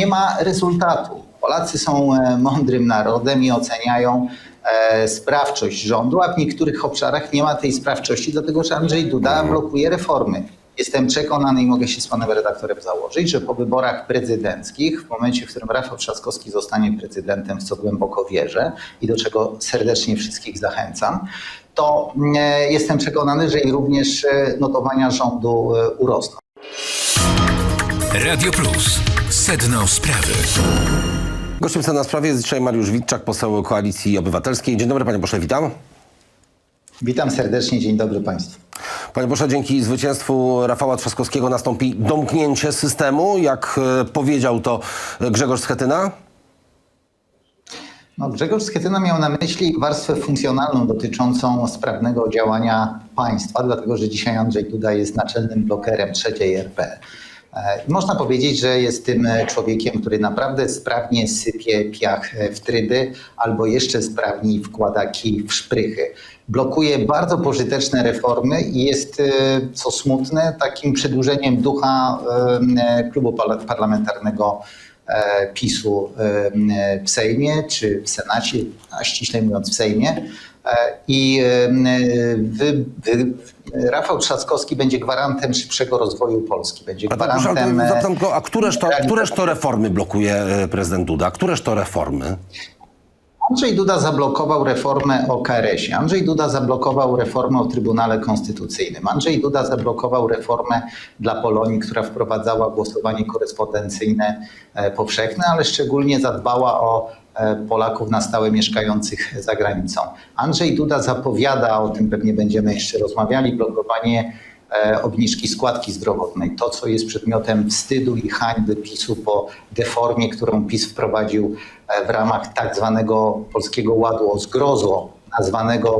nie ma rezultatu. Polacy są e, mądrym narodem i oceniają e, sprawczość rządu, a w niektórych obszarach nie ma tej sprawczości, dlatego że Andrzej Duda blokuje reformy. Jestem przekonany i mogę się z panem redaktorem założyć, że po wyborach prezydenckich, w momencie, w którym Rafał Trzaskowski zostanie prezydentem, w co głęboko wierzę i do czego serdecznie wszystkich zachęcam, to e, jestem przekonany, że i również notowania rządu urosną. Radio Plus. Sedno sprawy. Gościem na sprawie jest dzisiaj Mariusz Witczak, poseł Koalicji Obywatelskiej. Dzień dobry panie pośle, witam. Witam serdecznie, dzień dobry państwu. Panie pośle, dzięki zwycięstwu Rafała Trzaskowskiego nastąpi domknięcie systemu, jak e, powiedział to Grzegorz Schetyna. No, Grzegorz Schetyna miał na myśli warstwę funkcjonalną dotyczącą sprawnego działania państwa, dlatego że dzisiaj Andrzej Duda jest naczelnym blokerem trzeciej RP. E, Można powiedzieć, że jest tym e, człowiekiem, który naprawdę sprawnie sypie piach e, w tryby albo jeszcze sprawniej wkłada kij w szprychy. Blokuje bardzo pożyteczne reformy i jest, co smutne, takim przedłużeniem ducha klubu parla- parlamentarnego PiSu w Sejmie czy w Senacie, a ściślej mówiąc w Sejmie. I wy, wy, Rafał Trzaskowski będzie gwarantem szybszego rozwoju Polski. Będzie A, gwarantem. e, zapytam go, a któreż to, któreż to reformy blokuje e, prezydent Duda? Któreż to reformy? Andrzej Duda zablokował reformę o KRS-ie. Andrzej Duda zablokował reformę o Trybunale Konstytucyjnym. Andrzej Duda zablokował reformę dla Polonii, która wprowadzała głosowanie korespondencyjne e, powszechne, ale szczególnie zadbała o Polaków na stałe mieszkających za granicą. Andrzej Duda zapowiada, o tym pewnie będziemy jeszcze rozmawiali, blokowanie e, obniżki składki zdrowotnej. To, co jest przedmiotem wstydu i hańby PiSu po deformie, którą PiS wprowadził e, w ramach tak zwanego Polskiego Ładu o zgrozo, nazwanego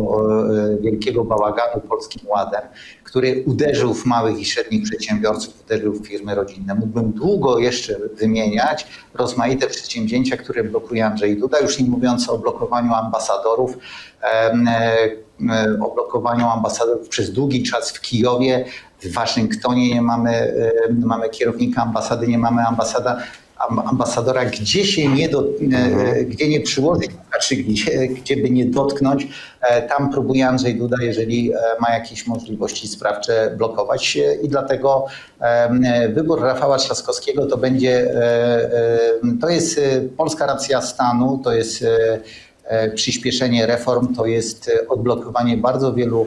e, Wielkiego Bałaganu Polskim Ładem, który uderzył w małych i średnich przedsiębiorców, uderzył w firmy rodzinne. Mógłbym długo jeszcze wymieniać rozmaite przedsięwzięcia, które blokuje Andrzej Duda, już nie mówiąc o blokowaniu ambasadorów, e, e, o blokowaniu ambasadorów przez długi czas w Kijowie, w Waszyngtonie nie mamy, e, mamy kierownika ambasady, nie mamy ambasada, am- ambasadora, gdzie się nie, do, e, gdzie nie przyłożyć, znaczy gdzie, gdzie by nie dotknąć, e, tam próbuje Andrzej Duda, jeżeli e, ma jakieś możliwości sprawcze, blokować się i dlatego wybór Rafała Trzaskowskiego to będzie, to jest polska racja stanu, to jest przyspieszenie reform, to jest odblokowanie bardzo wielu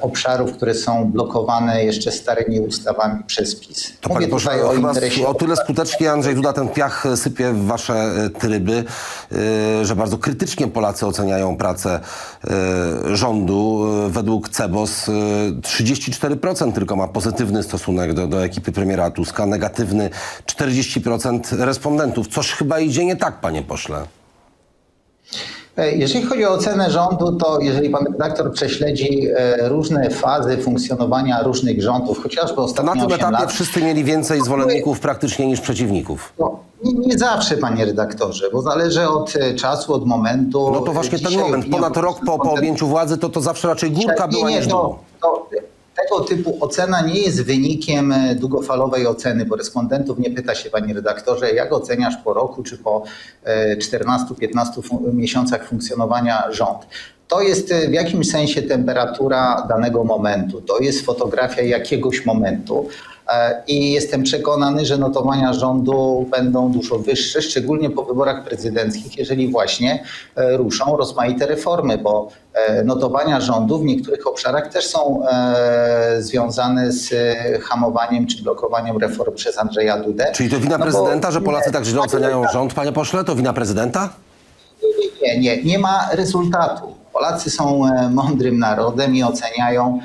obszarów, które są blokowane jeszcze starymi ustawami przez PiS. To Mówię pośle, tutaj o interesie o tyle skutecznie Andrzej Duda ten piach sypie w wasze e, tryby, e, że bardzo krytycznie Polacy oceniają pracę e, rządu. E, Według CEBOS e, 34% tylko ma pozytywny stosunek do, do ekipy premiera Tuska, negatywny 40% respondentów. Coś chyba idzie nie tak, panie pośle. E, Jeżeli chodzi o ocenę rządu, to jeżeli pan redaktor prześledzi e, różne fazy funkcjonowania różnych rządów, chociażby To ostatnie na tym 8 etapie lat, wszyscy mieli więcej zwolenników praktycznie niż przeciwników. no, nie, nie zawsze, panie redaktorze, bo zależy od e, czasu, od momentu. No to właśnie ten moment, ponad rok po, po objęciu władzy, to to zawsze raczej górka była nie, niż dół. to, to, tego typu ocena nie jest wynikiem e, długofalowej oceny, bo respondentów nie pyta się, panie redaktorze, jak oceniasz po roku czy po e, 14-15 fu- miesiącach funkcjonowania rząd. To jest e, w jakimś sensie temperatura danego momentu, to jest fotografia jakiegoś momentu. E, I jestem przekonany, że notowania rządu będą dużo wyższe, szczególnie po wyborach prezydenckich, jeżeli właśnie e, ruszą rozmaite reformy, bo e, notowania rządu w niektórych obszarach też są związane z hamowaniem czy blokowaniem reform przez Andrzeja Dudę. Czyli to wina No prezydenta, że Polacy tak źle oceniają rząd, panie pośle? To wina prezydenta? Nie, nie, nie ma rezultatu. Polacy są mądrym narodem i oceniają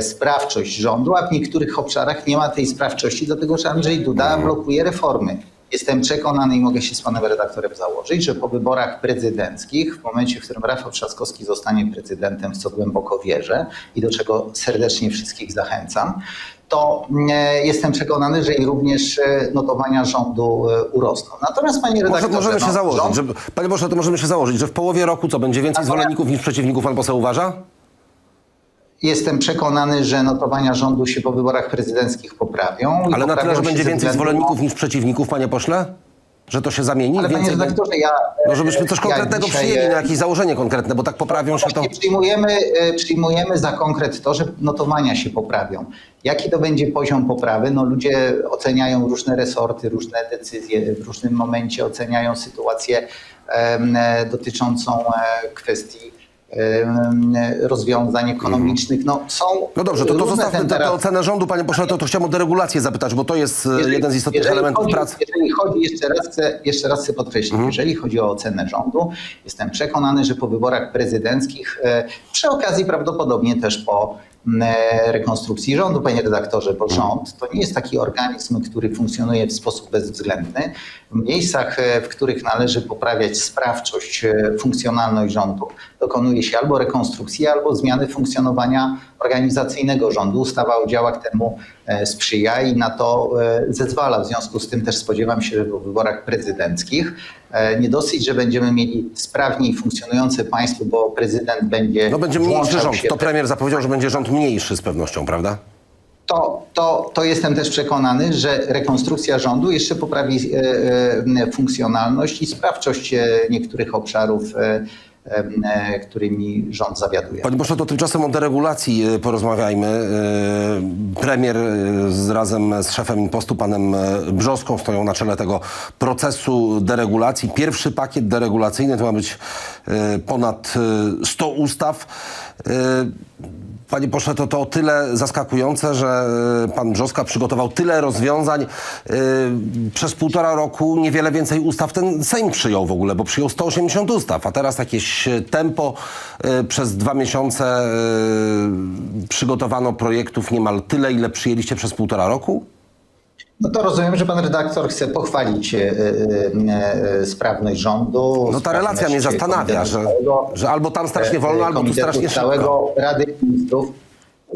sprawczość rządu, a w niektórych obszarach nie ma tej sprawczości, dlatego że Andrzej Duda blokuje reformy. Jestem przekonany i mogę się z panem redaktorem założyć, że po wyborach prezydenckich, w momencie, w którym Rafał Trzaskowski zostanie prezydentem, w co głęboko wierzę i do czego serdecznie wszystkich zachęcam, to e, jestem przekonany, że i również e, notowania rządu e, urosną. Natomiast panie Może, redaktorze, możemy się no, założyć, rząd- że, panie pośle, to możemy się założyć, że w połowie roku co, będzie więcej Natomiast- zwolenników niż przeciwników, pan poseł uważa? Jestem przekonany, że notowania rządu się po wyborach prezydenckich poprawią. Ale na tyle, poprawią że będzie więcej zwolenników niż przeciwników, panie pośle? Że to się zamieni? Ale panie Więcej- redaktorze, ja... No żebyśmy coś ja konkretnego dzisiaj, przyjęli, e, na jakieś założenie konkretne, bo tak poprawią się to... Przyjmujemy, e, przyjmujemy za konkret to, że notowania się poprawią. Jaki to będzie poziom poprawy? No ludzie oceniają różne resorty, różne decyzje, w różnym momencie oceniają sytuację e, dotyczącą e, kwestii e, rozwiązań ekonomicznych. No są No dobrze, to, to zostawmy tę temperatury. ocenę rządu, panie pośle, to, to chciałem o deregulację zapytać, bo to jest e, jeden z istotnych jeżeli elementów chodzi, pracy. Jeżeli chodzi, jeszcze raz chcę, jeszcze raz chcę podkreślić, Mhm. jeżeli chodzi o ocenę rządu, jestem przekonany, że po wyborach prezydenckich, e, przy okazji prawdopodobnie też po rekonstrukcji rządu, panie redaktorze, bo rząd to nie jest taki organizm, który funkcjonuje w sposób bezwzględny. W miejscach, e, w których należy poprawiać sprawczość, e, funkcjonalność rządu, dokonuje się albo rekonstrukcji, albo zmiany funkcjonowania organizacyjnego rządu. Ustawa o działach temu e, sprzyja i na to e, zezwala. W związku z tym też spodziewam się, że po wyborach prezydenckich e, nie dosyć, że będziemy mieli sprawniej funkcjonujące państwo, bo prezydent będzie. No będzie mniejszy rząd. To premier zapowiedział, że będzie rząd mniejszy z pewnością, prawda? to, to, to jestem też przekonany, że rekonstrukcja rządu jeszcze poprawi e, e, funkcjonalność i sprawczość e, niektórych obszarów, e, e, którymi rząd zawiaduje. Panie pośle, to tymczasem o deregulacji e, porozmawiajmy. E, Premier e, z, razem z szefem impostu, panem e, Brzoską, stoją na czele tego procesu deregulacji. Pierwszy pakiet deregulacyjny to ma być e, ponad e, 100 ustaw. E, Panie pośle, to, to o tyle zaskakujące, że e, pan Brzoska przygotował tyle rozwiązań. E, Przez półtora roku niewiele więcej ustaw ten Sejm przyjął w ogóle, bo przyjął 180 ustaw, a teraz jakieś e, tempo. e, Przez dwa miesiące e, przygotowano projektów niemal tyle, ile przyjęliście przez półtora roku? No to rozumiem, że pan redaktor chce pochwalić e, e, e, sprawność rządu. No ta relacja mnie zastanawia, że, że albo tam strasznie wolno, albo tu strasznie szybko. Rady Ministrów.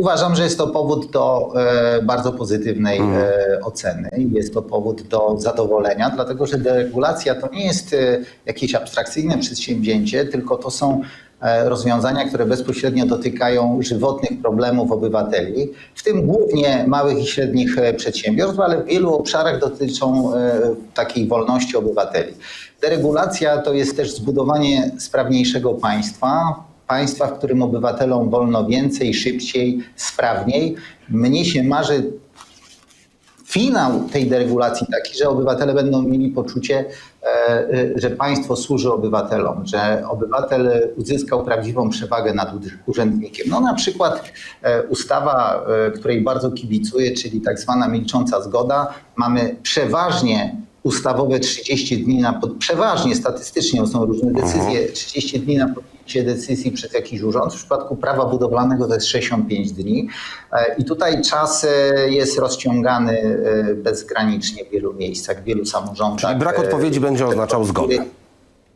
Uważam, że jest to powód do e, bardzo pozytywnej Mhm. e, oceny. Jest to powód do zadowolenia, dlatego że deregulacja to nie jest e, jakieś abstrakcyjne przedsięwzięcie, tylko to są rozwiązania, które bezpośrednio dotykają żywotnych problemów obywateli, w tym głównie małych i średnich przedsiębiorstw, ale w wielu obszarach dotyczą takiej wolności obywateli. Deregulacja to jest też zbudowanie sprawniejszego państwa, państwa, w którym obywatelom wolno więcej, szybciej, sprawniej. Mnie się marzy finał tej deregulacji taki, że obywatele będą mieli poczucie, e, e, że państwo służy obywatelom, że obywatel uzyskał prawdziwą przewagę nad urzędnikiem. No na przykład e, ustawa, której bardzo kibicuję, czyli tak zwana milcząca zgoda. Mamy przeważnie ustawowe 30 dni na pod... przeważnie statystycznie są różne decyzje, 30 dni na podjęcie decyzji przez jakiś urząd. W przypadku prawa budowlanego to jest 65 dni. E, I tutaj czas e, jest rozciągany e, bezgranicznie w wielu miejscach, w wielu samorządach. Czyli brak odpowiedzi będzie oznaczał zgodę.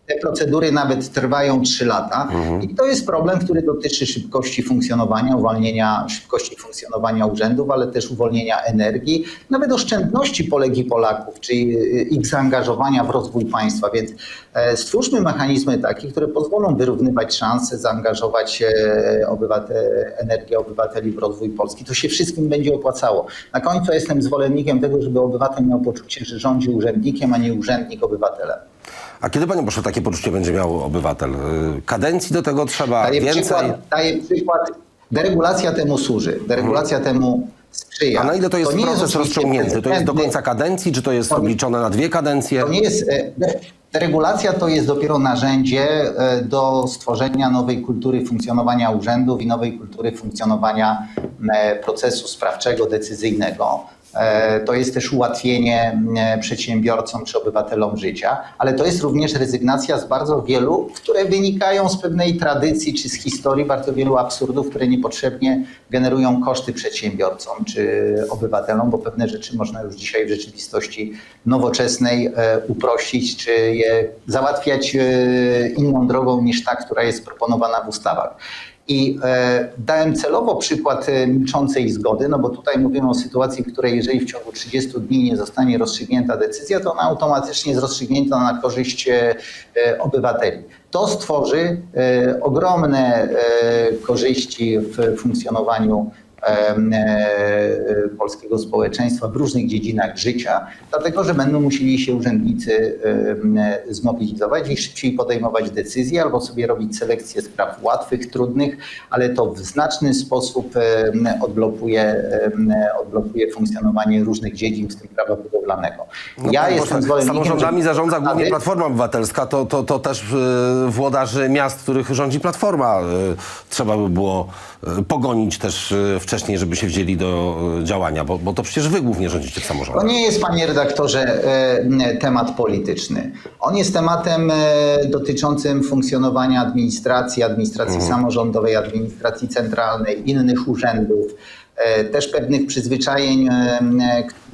Te procedury nawet trwają 3 lata i to jest problem, który dotyczy szybkości funkcjonowania, uwolnienia szybkości funkcjonowania urzędów, ale też uwolnienia energii, nawet oszczędności Polek i Polaków, czyli y, ich zaangażowania w rozwój państwa. Więc e, stwórzmy mechanizmy takie, które pozwolą wyrównywać szanse, zaangażować e, obywate, energię obywateli w rozwój Polski. To się wszystkim będzie opłacało. Na końcu jestem zwolennikiem tego, żeby obywatel miał poczucie, że rządzi urzędnikiem, a nie urzędnik obywatelem. A kiedy, panie pośle, takie poczucie będzie miał obywatel? Y, Kadencji do tego trzeba Daję więcej? przykład, daję przykład. Deregulacja temu służy. Deregulacja temu sprzyja. A na ile to jest nie proces oczywiście rozciągnięty? To jest do końca kadencji, czy to jest To obliczone na dwie kadencje? To nie jest. e, Deregulacja to jest dopiero narzędzie e, do stworzenia nowej kultury funkcjonowania urzędów i nowej kultury funkcjonowania e, procesu sprawczego, decyzyjnego. E, To jest też ułatwienie e, przedsiębiorcom czy obywatelom życia, ale to jest również rezygnacja z bardzo wielu, które wynikają z pewnej tradycji czy z historii, bardzo wielu absurdów, które niepotrzebnie generują koszty przedsiębiorcom czy obywatelom, bo pewne rzeczy można już dzisiaj w rzeczywistości nowoczesnej e, uprościć, czy je załatwiać inną drogą niż ta, która jest proponowana w ustawach. I e, dałem celowo przykład e, milczącej zgody, no bo tutaj mówimy o sytuacji, w której jeżeli w ciągu 30 dni nie zostanie rozstrzygnięta decyzja, to ona automatycznie jest rozstrzygnięta na korzyść e, e, obywateli. To stworzy e, ogromne e, korzyści w funkcjonowaniu polskiego społeczeństwa w różnych dziedzinach życia, dlatego że będą musieli się urzędnicy em, zmobilizować i szybciej podejmować decyzje albo sobie robić selekcję spraw łatwych, trudnych, ale to w znaczny sposób odblokuje, odblokuje funkcjonowanie różnych dziedzin, w tym prawa budowlanego. No, ja panie jestem zwolennikiem... Samorządami żeby- zarządza głównie Platforma Obywatelska, to, to, to też włodarzy miast, których rządzi Platforma. trzeba by było pogonić też y, wcześniej, żeby się wzięli do y, działania, bo, bo to przecież wy głównie rządzicie w To samorządach. nie jest, panie redaktorze, e, temat polityczny. On jest tematem e, dotyczącym funkcjonowania administracji, administracji samorządowej, administracji centralnej, innych urzędów, e, też pewnych przyzwyczajeń e,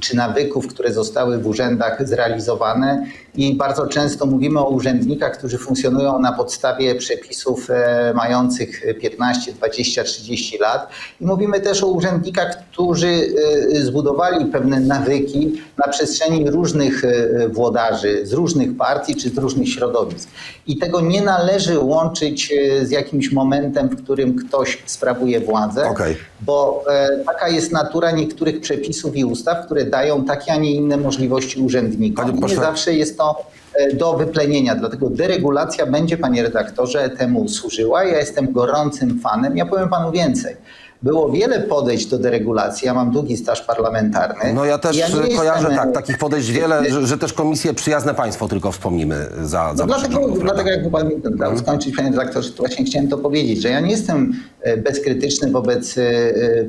czy nawyków, które zostały w urzędach zrealizowane. I bardzo często mówimy o urzędnikach, którzy funkcjonują na podstawie przepisów e, mających 15, 20, 30 lat. I mówimy też o urzędnikach, którzy e, zbudowali pewne nawyki na przestrzeni różnych e, włodarzy, z różnych partii czy z różnych środowisk. I tego nie należy łączyć z jakimś momentem, w którym ktoś sprawuje władzę, Okej. bo taka jest natura niektórych przepisów i ustaw, które dają takie, a nie inne możliwości urzędnikom. Nie zawsze jest to e, do wyplenienia, dlatego deregulacja będzie, panie redaktorze, temu służyła. Ja jestem gorącym fanem. Ja powiem panu więcej. Było wiele podejść do deregulacji. Ja mam długi staż parlamentarny. No ja też y, kojarzę jestem, tak, takich podejść wiele, że, że też komisje przyjazne państwo tylko wspomnimy za, za No waszych dlatego, rządów, prawda? dlatego jakby pan mi Mhm. dał skończyć, panie redaktorze, to właśnie chciałem to powiedzieć, że ja nie jestem e, bezkrytyczny wobec e,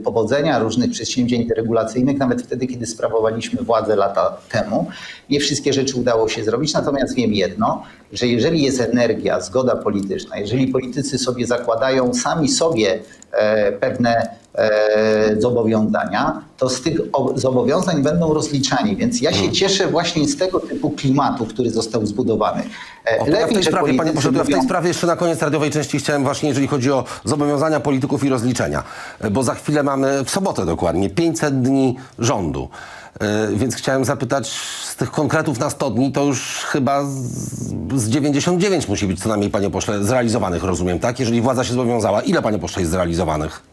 powodzenia różnych przedsięwzięć deregulacyjnych, nawet wtedy, kiedy sprawowaliśmy władzę lata temu. Nie wszystkie rzeczy udało się zrobić, natomiast wiem jedno, że jeżeli jest energia, zgoda polityczna, jeżeli politycy sobie zakładają sami sobie e, pewne e, zobowiązania, to z tych zobowiązań będą rozliczani. Więc ja się cieszę właśnie z tego typu klimatu, który został zbudowany. E, O, ja w tej sprawie, panie pośle, ja w tej mówią- sprawie jeszcze na koniec radiowej części chciałem właśnie, jeżeli chodzi o zobowiązania polityków i rozliczenia, e, bo za chwilę mamy, w sobotę dokładnie, 500 dni rządu. Więc chciałem zapytać, z tych konkretów na 100 dni to już chyba z, z 99 musi być co najmniej, panie pośle, zrealizowanych, rozumiem, tak? Jeżeli władza się zobowiązała, ile, panie pośle, jest zrealizowanych?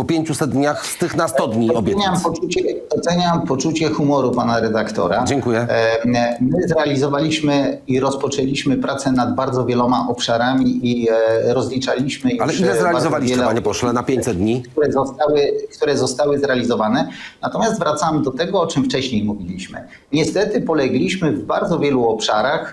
Po 500 dniach z tych na 100 dni Doceniam obietnic. poczucie, doceniam poczucie humoru pana redaktora. Dziękuję. E, My zrealizowaliśmy i rozpoczęliśmy pracę nad bardzo wieloma obszarami i e, rozliczaliśmy Ale e, ile zrealizowaliście, wiele panie pośle, na 500 dni? które zostały, które zostały zrealizowane. Natomiast wracam do tego, o czym wcześniej mówiliśmy. Niestety polegliśmy w bardzo wielu obszarach,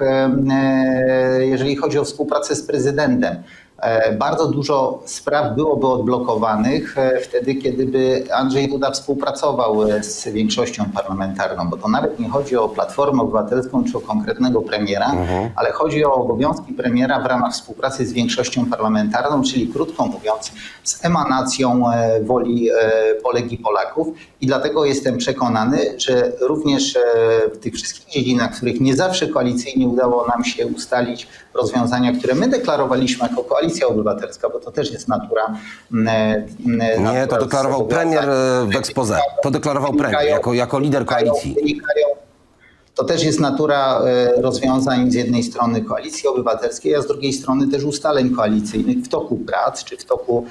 jeżeli chodzi o współpracę z prezydentem. E, Bardzo dużo spraw byłoby odblokowanych e, wtedy, kiedy by Andrzej Duda współpracował e, z większością parlamentarną, bo to nawet nie chodzi o Platformę Obywatelską czy o konkretnego premiera, ale chodzi o obowiązki premiera w ramach współpracy z większością parlamentarną, czyli krótko mówiąc, z emanacją woli Polek i Polaków. I dlatego jestem przekonany, że również w tych wszystkich dziedzinach, w których nie zawsze koalicyjnie udało nam się ustalić rozwiązania, które my deklarowaliśmy jako Koalicja Obywatelska, bo to też jest natura. mm, Nie, natura to deklarował premier e, w expose. To deklarował premier jako, jako lider koalicji. Wynikają, to też jest natura e, rozwiązań z jednej strony Koalicji Obywatelskiej, a z drugiej strony też ustaleń koalicyjnych w toku prac czy w toku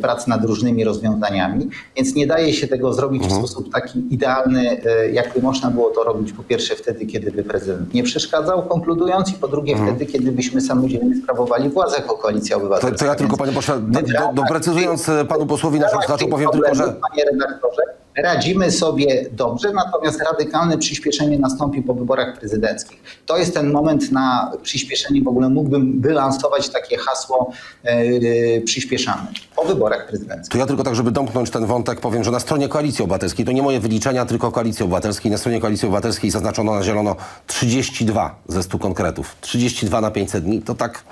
prac nad różnymi rozwiązaniami. Więc nie daje się tego zrobić w sposób taki idealny, e, jakby można było to robić po pierwsze wtedy, kiedy by prezydent nie przeszkadzał, konkludując, i po drugie wtedy, kiedy byśmy samodzielnie sprawowali władzę jako Koalicja To, Obywatelska. to ja tylko, panie pośle, do, doprecyzując e, panu posłowi słuchaczom, tych powiem tylko, że... Panie redaktorze, radzimy sobie dobrze, natomiast radykalne przyspieszenie nastąpi po wyborach prezydenckich. To jest ten moment na przyspieszenie, w ogóle mógłbym wylansować takie hasło e, e, przyspieszamy po wyborach prezydenckich. To ja tylko tak, żeby domknąć ten wątek, powiem, że na stronie Koalicji Obywatelskiej, to nie moje wyliczenia, tylko Koalicji Obywatelskiej, na stronie Koalicji Obywatelskiej zaznaczono na zielono 32 ze 100 konkretów. 32 na 500 dni, to tak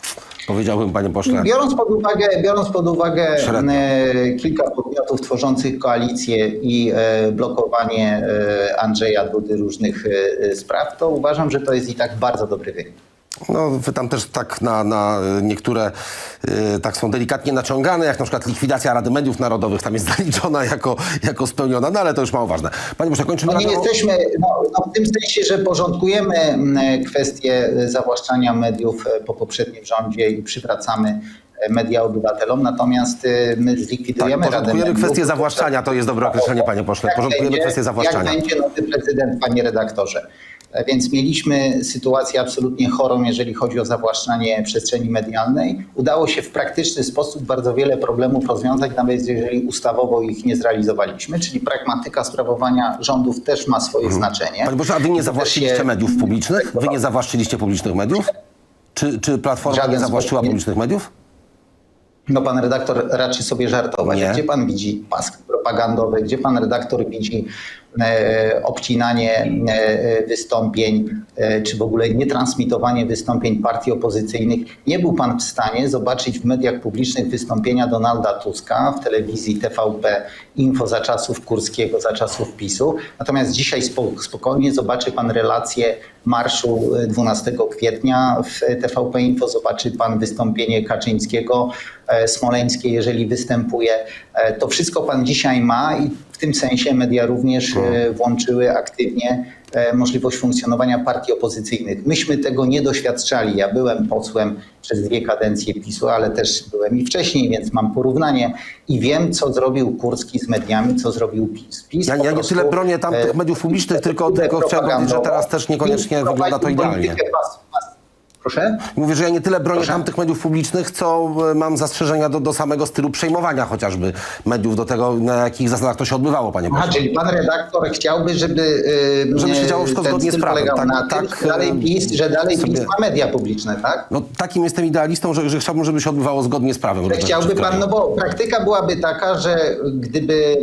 powiedziałbym, panie pośle. Biorąc pod uwagę, biorąc pod uwagę Średnio. e, kilka podmiotów tworzących koalicję i e, blokowanie e, Andrzeja Dudy różnych spraw, to uważam, że to jest i tak bardzo dobry wynik. No, wy tam też tak na, na niektóre y, tak są delikatnie naciągane, jak na przykład likwidacja Rady Mediów Narodowych tam jest zaliczona jako, jako spełniona, no ale to już mało ważne. Panie pośle, kończymy No nie radiową- jesteśmy, no, no w tym sensie, że porządkujemy mm, kwestię zawłaszczania mediów e, po poprzednim rządzie i przywracamy e, media obywatelom, natomiast e, my Tak, zlikwidujemy Radę porządkujemy Mediów. kwestię zawłaszczania, to jest dobre określenie, panie pośle. Porządkujemy będzie- kwestię zawłaszczania. Jak będzie nowy prezydent, panie redaktorze. E, Więc mieliśmy sytuację absolutnie chorą, jeżeli chodzi o zawłaszczanie przestrzeni medialnej. Udało się w praktyczny sposób bardzo wiele problemów rozwiązać, nawet jeżeli ustawowo ich nie zrealizowaliśmy, czyli pragmatyka sprawowania rządów też ma swoje znaczenie. Mhm. Panie pośle, a wy nie zawłaszczyliście się- mediów publicznych? Wy nie zawłaszczyliście publicznych mediów? Czy, czy Platforma Żaden nie zawłaszczyła publicznych mediów? No pan redaktor raczy sobie żartować. Nie. Gdzie pan widzi paski propagandowe, gdzie pan redaktor widzi obcinanie e, wystąpień, e, czy w ogóle nietransmitowanie wystąpień partii opozycyjnych. Nie był pan w stanie zobaczyć w mediach publicznych wystąpienia Donalda Tuska w telewizji TVP Info za czasów Kurskiego, za czasów PiSu. Natomiast dzisiaj spo, spokojnie zobaczy pan relację marszu e, 12 kwietnia w TVP Info, zobaczy pan wystąpienie Kaczyńskiego, e, Smoleńskie, jeżeli występuje. E, To wszystko pan dzisiaj ma i tym sensie media również e, włączyły aktywnie e, możliwość funkcjonowania partii opozycyjnych. Myśmy tego nie doświadczali. Ja byłem posłem przez dwie kadencje PiSu, ale też byłem i wcześniej, więc mam porównanie i wiem, co zrobił Kurski z mediami, co zrobił PiS. PiS Ja, ja nie tyle bronię tamtych e, mediów publicznych, tylko, tylko chciałem powiedzieć, że teraz też niekoniecznie PiS wygląda to idealnie. politykę Proszę? Mówię, że ja nie tyle bronię Proszę. tamtych mediów publicznych, co e, mam zastrzeżenia do, do samego stylu przejmowania chociażby mediów, do tego, na jakich zasadach to się odbywało, panie Aha, czyli pan redaktor chciałby, żeby, yy, Żeby się działo wszystko zgodnie z prawem. Tak- na tym, tak, że dalej e, PiS, że dalej sobie- PiS ma media publiczne, tak? No takim jestem idealistą, że, że chciałbym, żeby się odbywało zgodnie z prawem. Że Chciałby pan, no bo praktyka byłaby taka, że gdyby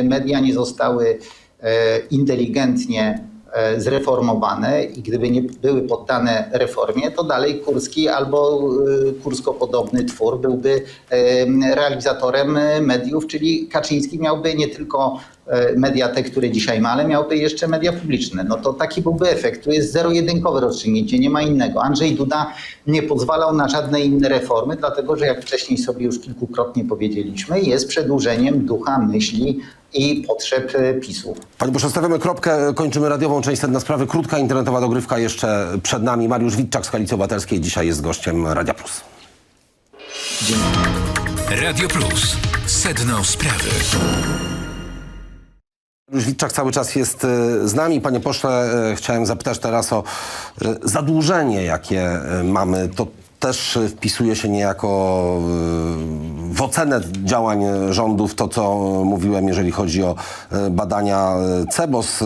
e, media nie zostały e, inteligentnie e, zreformowane i gdyby nie były poddane reformie, to dalej Kurski albo e, Kursko-podobny twór byłby e, realizatorem e, mediów, czyli Kaczyński miałby nie tylko e, media te, które dzisiaj ma, ale miałby jeszcze media publiczne. No to taki byłby efekt. Tu jest zero-jedynkowe rozstrzygnięcie, nie ma innego. Andrzej Duda nie pozwalał na żadne inne reformy, dlatego że jak wcześniej sobie już kilkukrotnie powiedzieliśmy, jest przedłużeniem ducha, myśli i potrzeb e, PiSu. Panie pośle, stawiamy kropkę, kończymy radiową część sedna sprawy. Krótka internetowa dogrywka jeszcze przed nami. Mariusz Witczak z Koalicji Obywatelskiej dzisiaj jest gościem Radia Plus. Radio Plus. Sedno sprawy. Mariusz Witczak cały czas jest e, z nami. Panie pośle, e, chciałem zapytać teraz o zadłużenie, jakie mamy. To też wpisuje się niejako e, w ocenę działań rządów, to co mówiłem, jeżeli chodzi o e, badania e, CEBOS.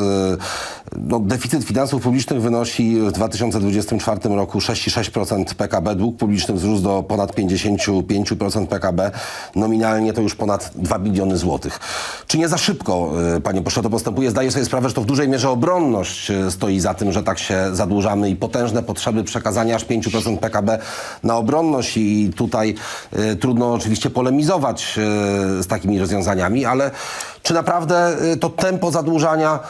No, deficyt finansów publicznych wynosi w 2024 roku 6,6% PKB. Dług publiczny wzrósł do ponad 55% PKB. Nominalnie to już ponad 2 biliony złotych. Czy nie za szybko, e, panie pośle, to postępuje? Zdaję sobie sprawę, że to w dużej mierze obronność e, stoi za tym, że tak się zadłużamy i potężne potrzeby przekazania aż 5% PKB na obronność i tutaj e, trudno oczywiście polemizować e, z takimi rozwiązaniami, ale czy naprawdę e, to tempo zadłużania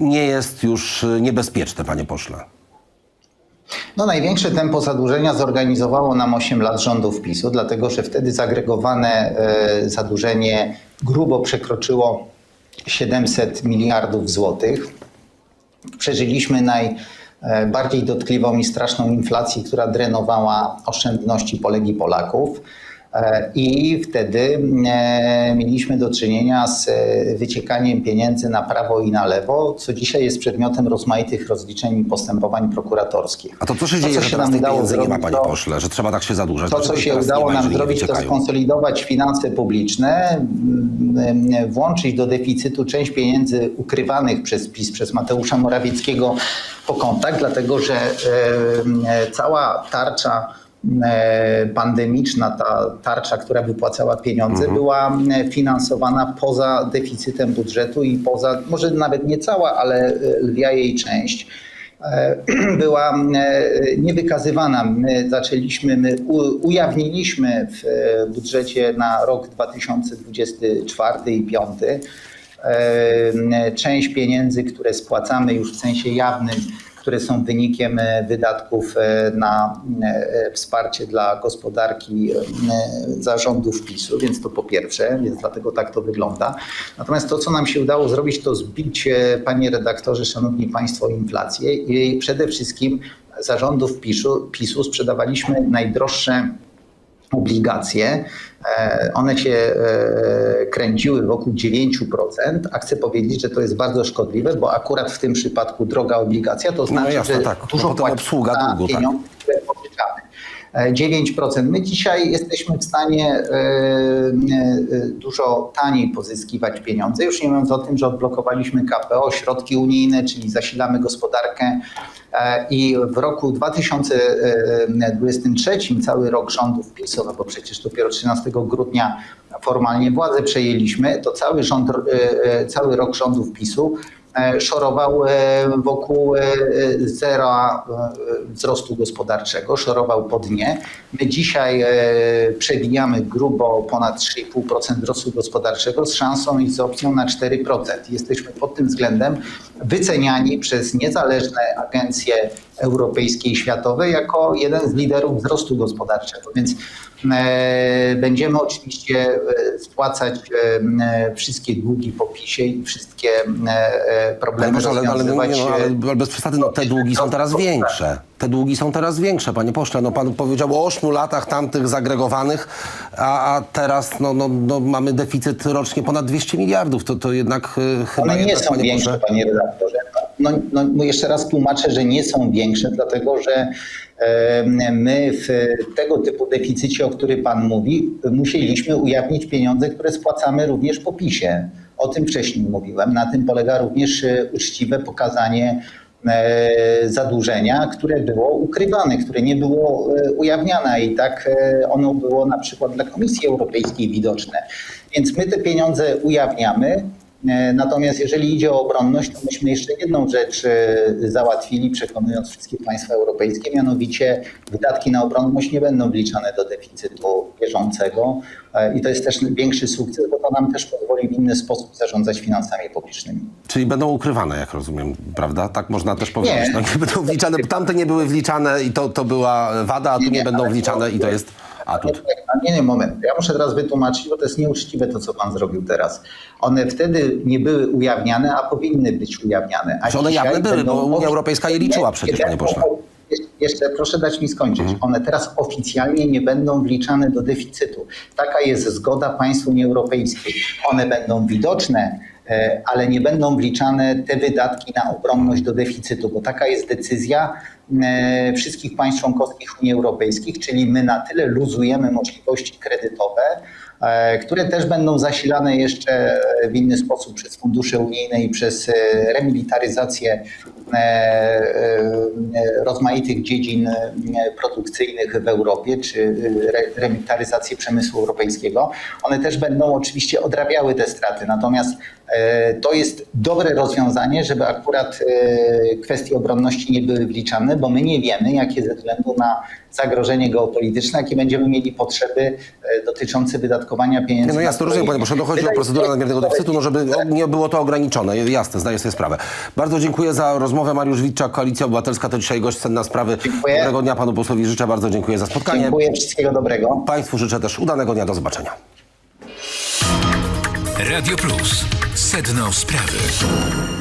nie jest już e, niebezpieczne, panie pośle? No, największe tempo zadłużenia zorganizowało nam 8 lat rządów PiSu, dlatego że wtedy zagregowane e, zadłużenie grubo przekroczyło 700 miliardów złotych. Przeżyliśmy najbardziej dotkliwą i straszną inflację, która drenowała oszczędności Polek i Polaków. E, I wtedy e, mieliśmy do czynienia z e, wyciekaniem pieniędzy na prawo i na lewo, co dzisiaj jest przedmiotem rozmaitych rozliczeń i postępowań prokuratorskich. A to co się To, dzieje, co że się nam udało pieniędzy nie ma, zrobić, panie to- pośle, że trzeba tak się zadłużać? to, co się udało nam zrobić, to skonsolidować finanse publiczne, mm, mm, włączyć do deficytu część pieniędzy ukrywanych przez PiS, przez Mateusza Morawieckiego po kątach, dlatego że cała tarcza pandemiczna, ta tarcza, która wypłacała pieniądze, była mm, finansowana poza deficytem budżetu i poza, może nawet nie cała, ale e, lwia jej część e, była e, niewykazywana. My zaczęliśmy, my ujawniliśmy w e, budżecie na rok 2024 i 2025 e, część pieniędzy, które spłacamy już w sensie jawnym, które są wynikiem e, wydatków e, na e, wsparcie dla gospodarki zarządów PiSu, więc to po pierwsze, więc dlatego tak to wygląda. Natomiast to, co nam się udało zrobić, to zbić, panie redaktorze, szanowni państwo, inflację i przede wszystkim zarządów PiSu, PiSu sprzedawaliśmy najdroższe obligacje. E, One się e, kręciły wokół 9%, a chcę powiedzieć, że to jest bardzo szkodliwe, bo akurat w tym przypadku droga obligacja to znaczy, jasne, że tak. No dużo płacimy obsługa długu, tak. pieniądze. E, 9%. My dzisiaj jesteśmy w stanie e, e, dużo taniej pozyskiwać pieniądze. Już nie mówiąc o tym, że odblokowaliśmy KPO, środki unijne, czyli zasilamy gospodarkę. E, I w roku 2023, cały rok rządów PiSu, no bo przecież dopiero 13 grudnia formalnie władzę przejęliśmy, to cały, rząd, cały rok rządów PiSu szorował e, wokół e, zera e, wzrostu gospodarczego, szorował po dnie. My dzisiaj e, przewijamy grubo ponad 3,5% wzrostu gospodarczego z szansą i z opcją na 4%. Jesteśmy pod tym względem wyceniani przez niezależne agencje europejskie i światowe jako jeden z liderów wzrostu gospodarczego. Więc e, będziemy oczywiście e, spłacać e, wszystkie długi po PiSie i wszystkie problemy proszę, ale, ale, no, nie, no, ale, bez przesady, no, te długi są teraz większe. Te długi są teraz większe, panie pośle. No, pan powiedział o 8 latach tamtych zagregowanych, a, a teraz no, no, no, mamy deficyt rocznie ponad 200 miliardów. To, to jednak chyba One nie jednak, są panie większe, pośle, panie redaktorze. No, no, no jeszcze raz tłumaczę, że nie są większe, dlatego że my w tego typu deficycie, o którym pan mówi, musieliśmy ujawnić pieniądze, które spłacamy również po PiSie. O tym wcześniej mówiłem. Na tym polega również e, uczciwe pokazanie e, zadłużenia, które było ukrywane, które nie było e, ujawniane i tak ono było na przykład dla Komisji Europejskiej widoczne. Więc my te pieniądze ujawniamy, Natomiast jeżeli idzie o obronność, to myśmy jeszcze jedną rzecz e, załatwili, przekonując wszystkie państwa europejskie, mianowicie wydatki na obronność nie będą wliczane do deficytu bieżącego E, i to jest też większy sukces, bo to nam też pozwoli w inny sposób zarządzać finansami publicznymi. Czyli będą ukrywane, jak rozumiem, prawda? Tak można też powiedzieć. Nie. No, nie będą wliczane, bo tamte nie były wliczane i to, to była wada, a tu Nie, nie, będą wliczane to- i to jest atut. Nie, nie, moment. Ja muszę teraz wytłumaczyć, bo to jest nieuczciwe to, co pan zrobił teraz. One wtedy nie były ujawniane, a powinny być ujawniane. A one jawne były, bo Unia Europejska je liczyła przecież, nie panie pośle. Jeszcze proszę dać mi skończyć. Mhm. One teraz oficjalnie nie będą wliczane do deficytu. Taka jest zgoda państw Unii Europejskiej. One będą widoczne, ale nie będą wliczane te wydatki na obronność do deficytu, bo taka jest decyzja e, wszystkich państw członkowskich Unii Europejskiej, czyli my na tyle luzujemy możliwości kredytowe, e, które też będą zasilane jeszcze w inny sposób przez fundusze unijne i przez e, remilitaryzację e, e, rozmaitych dziedzin e, produkcyjnych w Europie, czy e, re- remilitaryzację przemysłu europejskiego. One też będą oczywiście odrabiały te straty. Natomiast e, to jest dobre rozwiązanie, żeby akurat e, kwestie obronności nie były wliczane, bo my nie wiemy, jakie ze względu na zagrożenie geopolityczne, jakie będziemy mieli potrzeby e, dotyczące wydatkowania pieniędzy. Nie, no na jasne, rozumiem, panie proszę, dochodzi o Wydaje procedurę mi się, nadmiernego deficytu, no żeby o, nie było to ograniczone. Jasne, zdaję sobie sprawę. Bardzo dziękuję za rozmowę. Mariusz Witczak, Koalicja Obywatelska, to dzisiaj gość Senna Sprawy. Dziękuję. Dobrego dnia panu posłowi życzę, bardzo dziękuję za spotkanie. Dziękuję, wszystkiego dobrego. Państwu życzę też udanego dnia, do zobaczenia. Radio Plus. Sedno sprawy.